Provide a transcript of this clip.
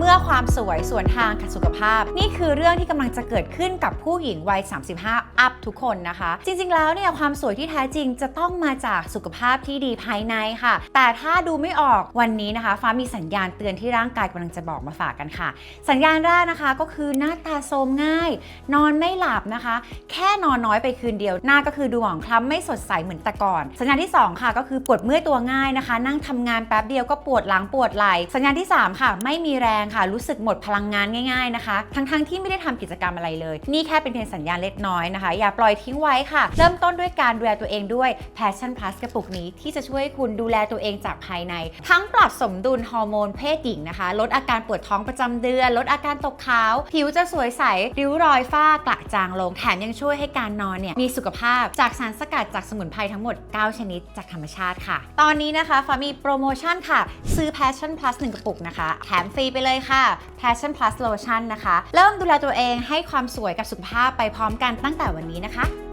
เมื่อความสวยส่วนทางกับสุขภาพ นี่คือเรื่องที่กำลังจะเกิดขึ้นกับผู้หญิงวัย 35 อัพทุกคนนะคะ จริงๆ แล้วเนี่ยความสวยที่แท้จริงจะต้องมาจากสุขภาพที่ดีภายในค่ะ แต่ถ้าดูไม่ออกวันนี้นะคะ ฟ้ามีสัญญาณเตือนที่ร่างกายกำลังจะบอกมาฝากกันค่ะ สัญญาณแรกนะคะก็คือหน้าตาโทรมง่าย นอนไม่หลับนะคะ แค่นอนน้อยไปคืนเดียวหน้าก็คือดูหมองคล้ำไม่สดใสเหมือนแต่ก่อน สัญญาณที่ 2 ค่ะก็คือปวดเมื่อยตัวง่ายนะคะ นั่งทำงานแป๊บเดียวก็ปวดหลังปวดไหล่สัญญาณที่ 3 ค่ะ ไม่มีแรงค่ะ รู้สึกหมดพลังงานง่ายๆนะคะ ทั้งๆที่ไม่ได้ทำกิจกรรมอะไรเลย นี่แค่เป็นเพียงสัญญาณเล็กน้อยนะคะ อย่าปล่อยทิ้งไว้ค่ะ เริ่มต้นด้วยการดูแลตัวเองด้วย Passion Plus กระปุกนี้ที่จะช่วยให้คุณดูแลตัวเองจากภายใน ทั้งปรับสมดุลฮอร์โมนเพศหญิงนะคะ ลดอาการปวดท้องประจำเดือน ลดอาการตกขาว ผิวจะสวยใสริ้วรอยฝ้ากระจางลง แถมยังช่วยให้การนอนเนี่ยมีสุขภาพจากสารสกัดจากสมุนไพรทั้งหมด 9 ชนิดจากธรรมชาติค่ะ ตอนนี้นะคะฟ้ามีโปรโมชั่นค่ะ ซื้อ Passion Plus 1 กระปุกนะคะ แถมฟรีไปเลยเลยค่ะ Passion Plus Lotion นะคะ เริ่มดูแลตัวเองให้ความสวยกับสุขภาพไปพร้อมกันตั้งแต่วันนี้นะคะ